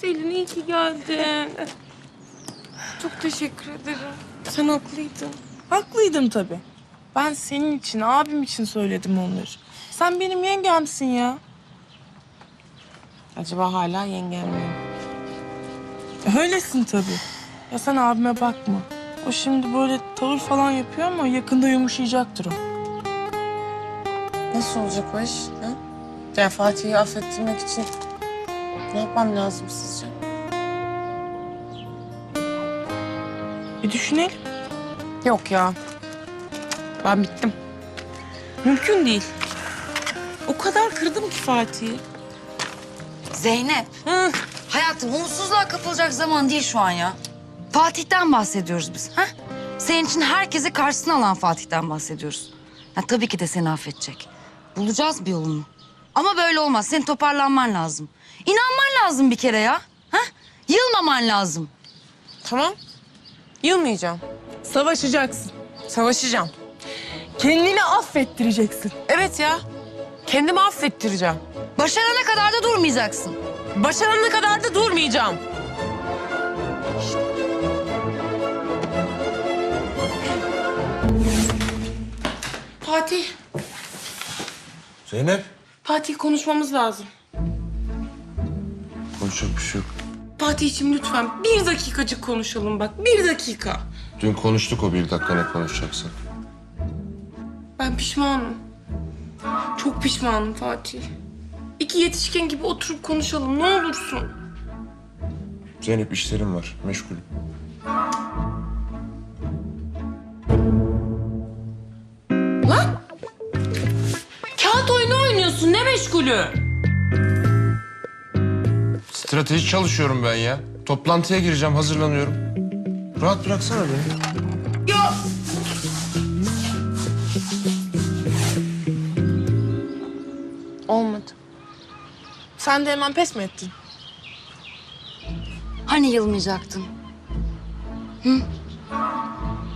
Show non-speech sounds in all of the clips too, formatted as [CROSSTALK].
Selin iyi ki geldin. Çok teşekkür ederim. Sen haklıydın. Haklıydım tabii. Ben senin için, abim için söyledim onları. Sen benim yengemsin ya. Acaba hala yengem mi? Öylesin tabii. Ya sen abime bakma. O şimdi böyle tavır falan yapıyor ama yakında yumuşayacaktır o. Nasıl olacak o iş? Ha? Ya Fatih'i affettirmek için ne yapmam lazım sizce? Bir düşünelim. Yok ya. Ben bittim. Mümkün değil. O kadar kırdım ki Fatih'i. Zeynep. Hayatım umutsuzluğa kapılacak zaman değil şu an ya. Fatih'ten bahsediyoruz biz. Ha? Senin için herkesi karşısına alan Fatih'ten bahsediyoruz. Ya, tabii ki de seni affedecek. Bulacağız bir yolunu. Ama böyle olmaz. Senin toparlanman lazım. İnanman lazım bir kere ya. Ha? Yılmaman lazım. Tamam. Yılmayacağım. Savaşacaksın. Savaşacağım. Kendini affettireceksin. Evet ya. Kendimi affettireceğim. Başarana kadar da durmayacaksın. Başarana kadar da durmayacağım. Fatih, Zeynep. Fatih konuşmamız lazım. Konuşacak bir şey yok. Fatih'ciğim lütfen bir dakikacık konuşalım bak. Bir dakika. Dün konuştuk o bir dakika ne konuşacaksak. Ben pişmanım. Çok pişmanım Fatih. İki yetişkin gibi oturup konuşalım ne olursun. Zeynep işlerim var, meşgulüm. Lan! Kağıt oyunu oynuyorsun ne meşgulü? Strateji çalışıyorum ben ya. Toplantıya gireceğim, hazırlanıyorum. Rahat bıraksana beni. Ya Olmadı. Sen de hemen pes mi ettin? Hani yılmayacaktın? Hı?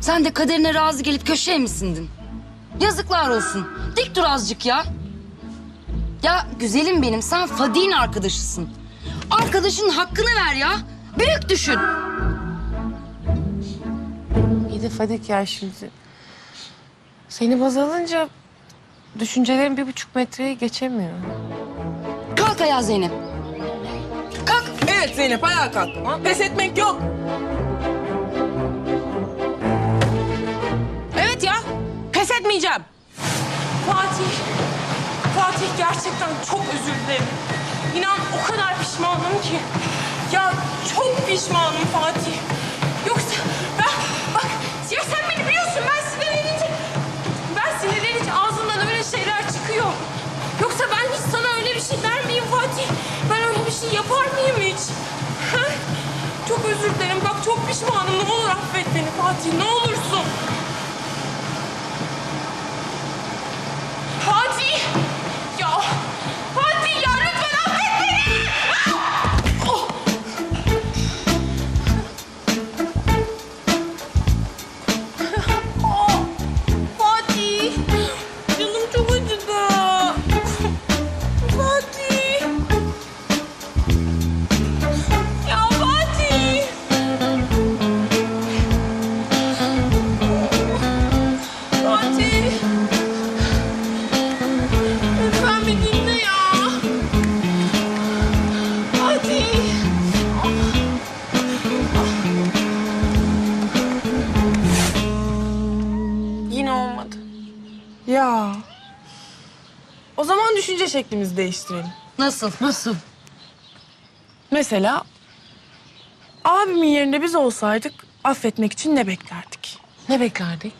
Sen de kaderine razı gelip köşeye mi sindin? Yazıklar olsun. Dik dur azıcık ya. Ya güzelim benim sen Fadik'in arkadaşısın. Arkadaşının hakkını ver ya. Büyük düşün. iyi de Fadik ya şimdi. Seni baz alınca düşüncelerim bir buçuk metreyi geçemiyor. Kalk ayağa Zeynep. Kalk. Evet Zeynep ayağa kalk. Ha? Pes etmek yok. Evet ya. Pes etmeyeceğim. Fatih. Fatih gerçekten çok özür dilerim. İnan o kadar pişmanım ki. Ya çok pişmanım Fatih. Yoksa ben bak ya sen beni biliyorsun ben sinirlenince ben sinirlenince ağzımdan öyle şeyler çıkıyor. Yoksa ben hiç sana öyle bir şey der miyim Fatih? Ben öyle bir şey yapar mıyım hiç? Ha? Çok özür dilerim. Bak çok pişmanım. Ne olur affet beni Fatih. Ne olursun. Ya. O zaman düşünce şeklimizi değiştirelim. Nasıl? Nasıl? Mesela abimin yerinde biz olsaydık affetmek için ne beklerdik? Ne beklerdik?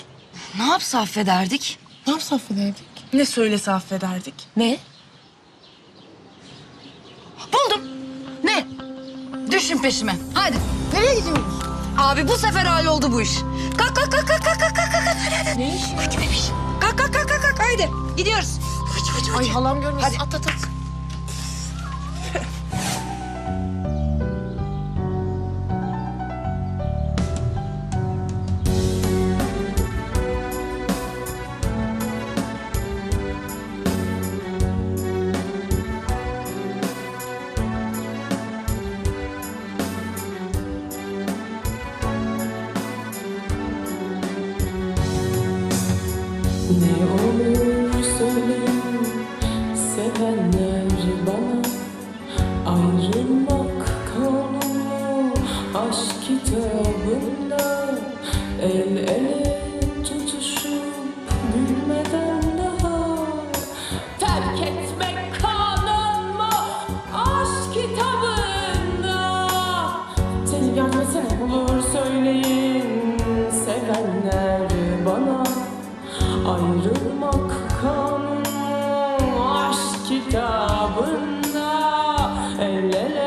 Ne yapsa affederdik? Ne yapsa affederdik? Ne söylese affederdik? Ne? Buldum. Ne? Düşün peşime. Hadi. Nereye gidiyoruz? Abi bu sefer halloldu bu iş. Kalk kalk kalk kalk kalk kalk kalk. Ne iş? Hadi bebiş. Kalk kalk kalk kalk. Haydi. Gidiyoruz. Ay halam görmesin. Hadi. At at at. Ne olur söyle bana Ayrılmak kanunu aşk kitabında El ele kitabında El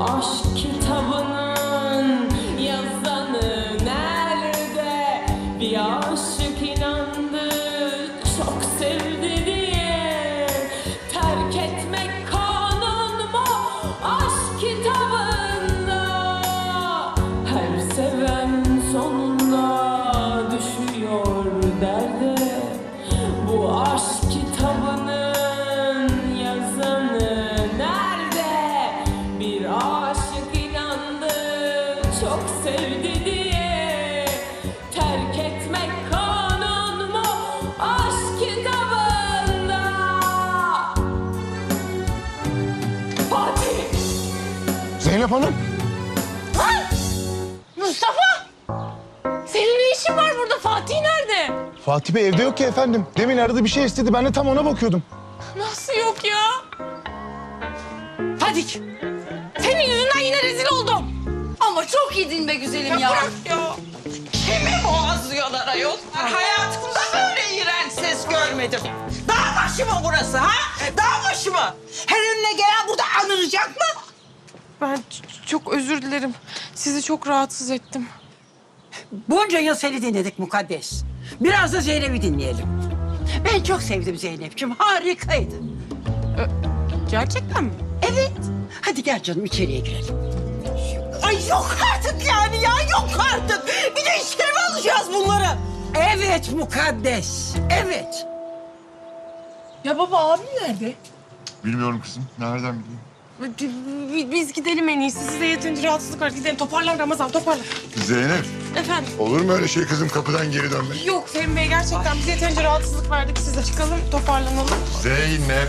aşk kitabının yazanı nerede? Bir aşık inandı çok sevdi Terk etmek kanun aşk kitabında? Her seven sonunda Zeynep Hanım. Mustafa! Senin ne işin var burada? Fatih nerede? Fatih Bey evde yok ki efendim. Demin aradı bir şey istedi. Ben de tam ona bakıyordum. Nasıl yok ya? Fadik! Senin yüzünden yine rezil oldum. Ama çok iyiydin be güzelim ya. Bırak ya. Kimi boğazlıyorlar ayol? Hayatımda böyle iğrenç ses görmedim. Dağ başı mı burası ha? Dağ başı mı? Her önüne gelen burada anılacak mı? Ben çok özür dilerim. Sizi çok rahatsız ettim. Bunca yıl seni dinledik mukaddes. Biraz da Zeynep'i dinleyelim. Ben çok sevdim Zeynep'ciğim. Harikaydı. Gerçekten mi? Evet. Hadi gel canım içeriye girelim. Ay yok artık yani ya yok artık. Bir de içeri mi alacağız bunları? Evet mukaddes. Evet. Ya baba abim nerede? Bilmiyorum kızım. Nereden bileyim? Bi- bi- Biz gidelim en iyisi. Size yeterince rahatsızlık var. Gidelim toparlan Ramazan toparlan. Zeynep. Efendim? Olur mu öyle şey kızım kapıdan geri dönmek? Yok Fehmi Bey gerçekten bize yeterince rahatsızlık verdik. Size çıkalım toparlanalım. Zeynep.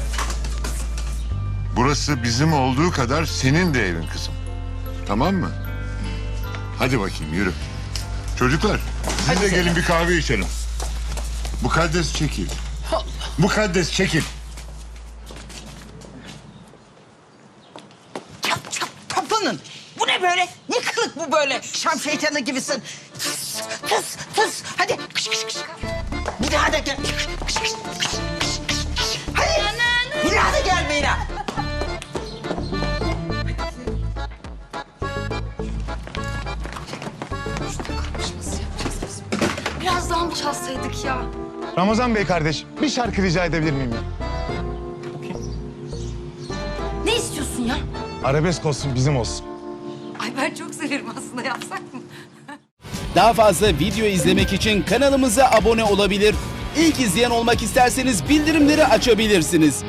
Burası bizim olduğu kadar senin de evin kızım. Tamam mı? Hadi bakayım yürü. Çocuklar siz de gelin bir kahve içelim. Mukaddes çekil. Mukaddes çekil. Çap kapının. Bu ne böyle? Ne kılık bu böyle? Şam şeytanı gibisin. Tıs tıs tıs. Hadi kış kış kış. Bir daha da gel. Kış kış kış kış kış. Hadi. Bir daha da gel Meyra. Biraz daha mı çalsaydık ya? Ramazan Bey kardeş bir şarkı rica edebilir miyim ya? Arabesk olsun bizim olsun. Ay ben çok severim aslında yapsak mı? [LAUGHS] Daha fazla video izlemek için kanalımıza abone olabilir. İlk izleyen olmak isterseniz bildirimleri açabilirsiniz.